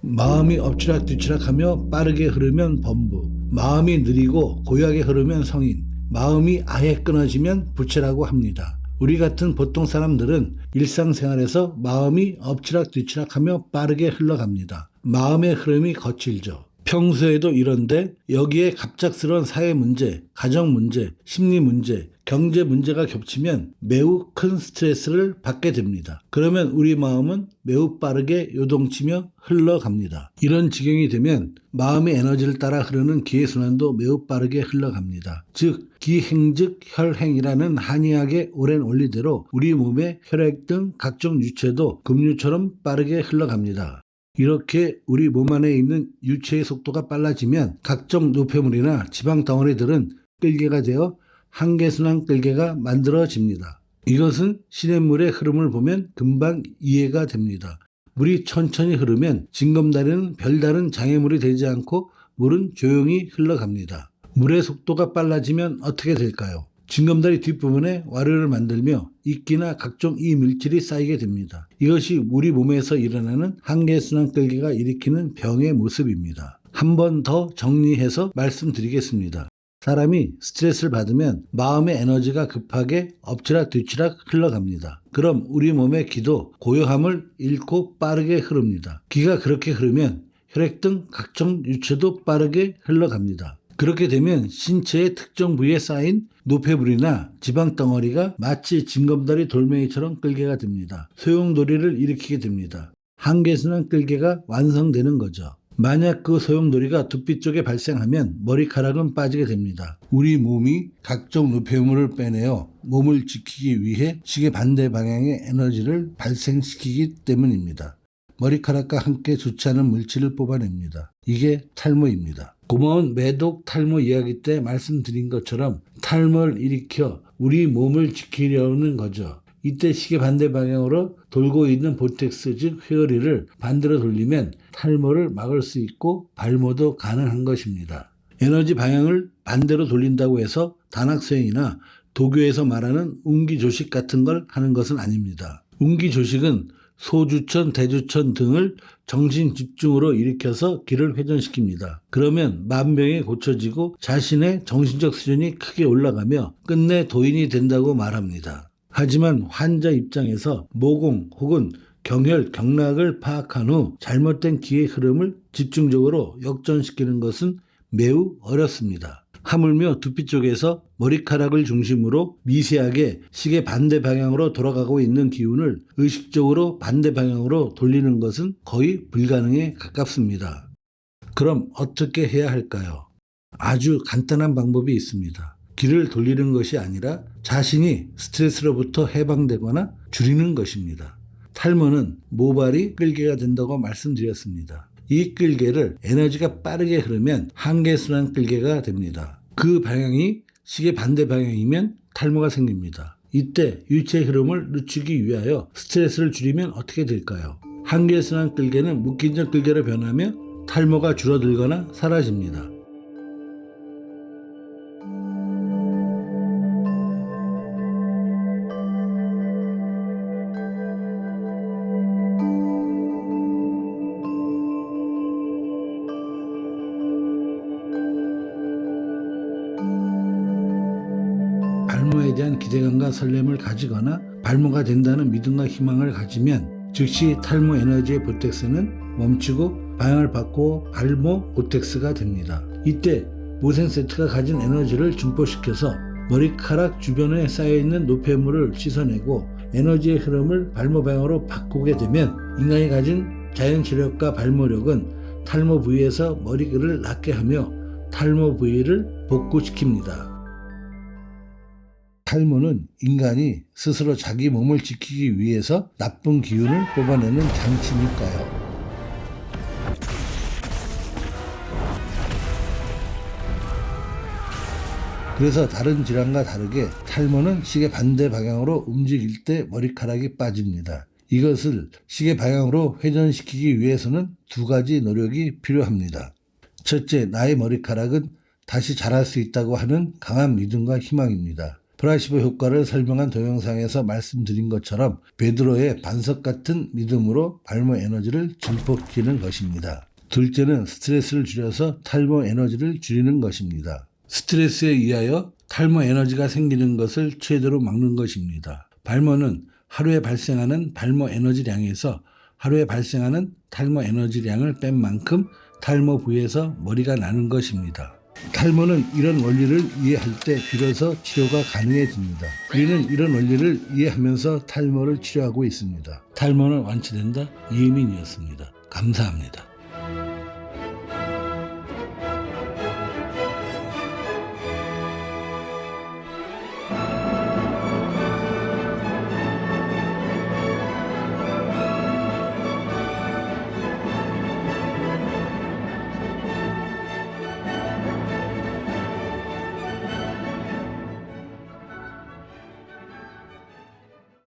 마음이 엎치락뒤치락하며 빠르게 흐르면 범부, 마음이 느리고 고요하게 흐르면 성인, 마음이 아예 끊어지면 부채라고 합니다. 우리 같은 보통 사람들은 일상생활에서 마음이 엎치락뒤치락하며 빠르게 흘러갑니다. 마음의 흐름이 거칠죠. 평소에도 이런데 여기에 갑작스러운 사회 문제, 가정 문제, 심리 문제, 경제 문제가 겹치면 매우 큰 스트레스를 받게 됩니다. 그러면 우리 마음은 매우 빠르게 요동치며 흘러갑니다. 이런 지경이 되면 마음의 에너지를 따라 흐르는 기회순환도 매우 빠르게 흘러갑니다. 즉, 기행즉 혈행이라는 한의학의 오랜 원리대로 우리 몸의 혈액 등 각종 유체도 급류처럼 빠르게 흘러갑니다. 이렇게 우리 몸 안에 있는 유체의 속도가 빨라지면 각종 노폐물이나 지방 덩어리들은 끌개가 되어 한계순환 끌개가 만들어집니다. 이것은 시냇물의 흐름을 보면 금방 이해가 됩니다. 물이 천천히 흐르면 징검다리는 별다른 장애물이 되지 않고 물은 조용히 흘러갑니다. 물의 속도가 빨라지면 어떻게 될까요? 징검다리 뒷부분에 와르를 만들며 이끼나 각종 이 물질이 쌓이게 됩니다. 이것이 우리 몸에서 일어나는 한계순환 끌기가 일으키는 병의 모습입니다. 한 번 더 정리해서 말씀드리겠습니다. 사람이 스트레스를 받으면 마음의 에너지가 급하게 엎치락 뒤치락 흘러갑니다. 그럼 우리 몸의 기도 고요함을 잃고 빠르게 흐릅니다. 기가 그렇게 흐르면 혈액 등 각종 유체도 빠르게 흘러갑니다. 그렇게 되면 신체의 특정 부위에 쌓인 노폐물이나 지방 덩어리가 마치 징검다리 돌멩이처럼 끌개가 됩니다. 소용돌이를 일으키게 됩니다. 한계순환 끌개가 완성되는 거죠. 만약 그 소용돌이가 두피 쪽에 발생하면 머리카락은 빠지게 됩니다. 우리 몸이 각종 노폐물을 빼내어 몸을 지키기 위해 시계 반대 방향의 에너지를 발생시키기 때문입니다. 머리카락과 함께 좋지 않은 물질을 뽑아냅니다. 이게 탈모입니다. 고마운 매독 탈모 이야기 때 말씀드린 것처럼 탈모를 일으켜 우리 몸을 지키려는 거죠. 이때 시계 반대 방향으로 돌고 있는 보텍스 즉 회오리를 반대로 돌리면 탈모를 막을 수 있고 발모도 가능한 것입니다. 에너지 방향을 반대로 돌린다고 해서 단학수행이나 도교에서 말하는 운기조식 같은 걸 하는 것은 아닙니다. 운기조식은 소주천, 대주천 등을 정신 집중으로 일으켜서 기를 회전시킵니다. 그러면 만병이 고쳐지고 자신의 정신적 수준이 크게 올라가며 끝내 도인이 된다고 말합니다. 하지만 환자 입장에서 모공 혹은 경혈, 경락을 파악한 후 잘못된 기의 흐름을 집중적으로 역전시키는 것은 매우 어렵습니다. 하물며 두피 쪽에서 머리카락을 중심으로 미세하게 시계 반대 방향으로 돌아가고 있는 기운을 의식적으로 반대 방향으로 돌리는 것은 거의 불가능에 가깝습니다. 그럼 어떻게 해야 할까요? 아주 간단한 방법이 있습니다. 길을 돌리는 것이 아니라 자신이 스트레스로부터 해방되거나 줄이는 것입니다. 탈모는 모발이 끌개가 된다고 말씀드렸습니다. 이 끌개를 에너지가 빠르게 흐르면 한계순환 끌개가 됩니다. 그 방향이 시계 반대 방향이면 탈모가 생깁니다. 이때 유체 흐름을 늦추기 위하여 스트레스를 줄이면 어떻게 될까요? 한계순환 끌개는 무긴전 끌개로 변하며 탈모가 줄어들거나 사라집니다. 대한 기대감과 설렘을 가지거나 발모가 된다는 믿음과 희망을 가지면 즉시 탈모 에너지의 보텍스는 멈추고 방향을 바꾸어 발모 보텍스가 됩니다. 이때 모생 세트가 가진 에너지를 증폭시켜서 머리카락 주변에 쌓여있는 노폐물을 씻어내고 에너지의 흐름을 발모 방향으로 바꾸게 되면 인간이 가진 자연 체력과 발모력은 탈모 부위에서 머리를 낫게 하며 탈모 부위를 복구시킵니다. 탈모는 인간이 스스로 자기 몸을 지키기 위해서 나쁜 기운을 뽑아내는 장치니까요. 그래서 다른 질환과 다르게 탈모는 시계 반대 방향으로 움직일 때 머리카락이 빠집니다. 이것을 시계 방향으로 회전시키기 위해서는 두 가지 노력이 필요합니다. 첫째, 나의 머리카락은 다시 자랄 수 있다고 하는 강한 믿음과 희망입니다. 플라시보 효과를 설명한 동영상에서 말씀드린 것처럼 베드로의 반석 같은 믿음으로 발모 에너지를 증폭시키는 것입니다. 둘째는 스트레스를 줄여서 탈모 에너지를 줄이는 것입니다. 스트레스에 의하여 탈모 에너지가 생기는 것을 최대로 막는 것입니다. 발모는 하루에 발생하는 발모 에너지량에서 하루에 발생하는 탈모 에너지량을 뺀 만큼 탈모 부위에서 머리가 나는 것입니다. 탈모는 이런 원리를 이해할 때 비로소 치료가 가능해집니다. 우리는 이런 원리를 이해하면서 탈모를 치료하고 있습니다. 탈모는 완치된다 이혜민이었습니다. 감사합니다.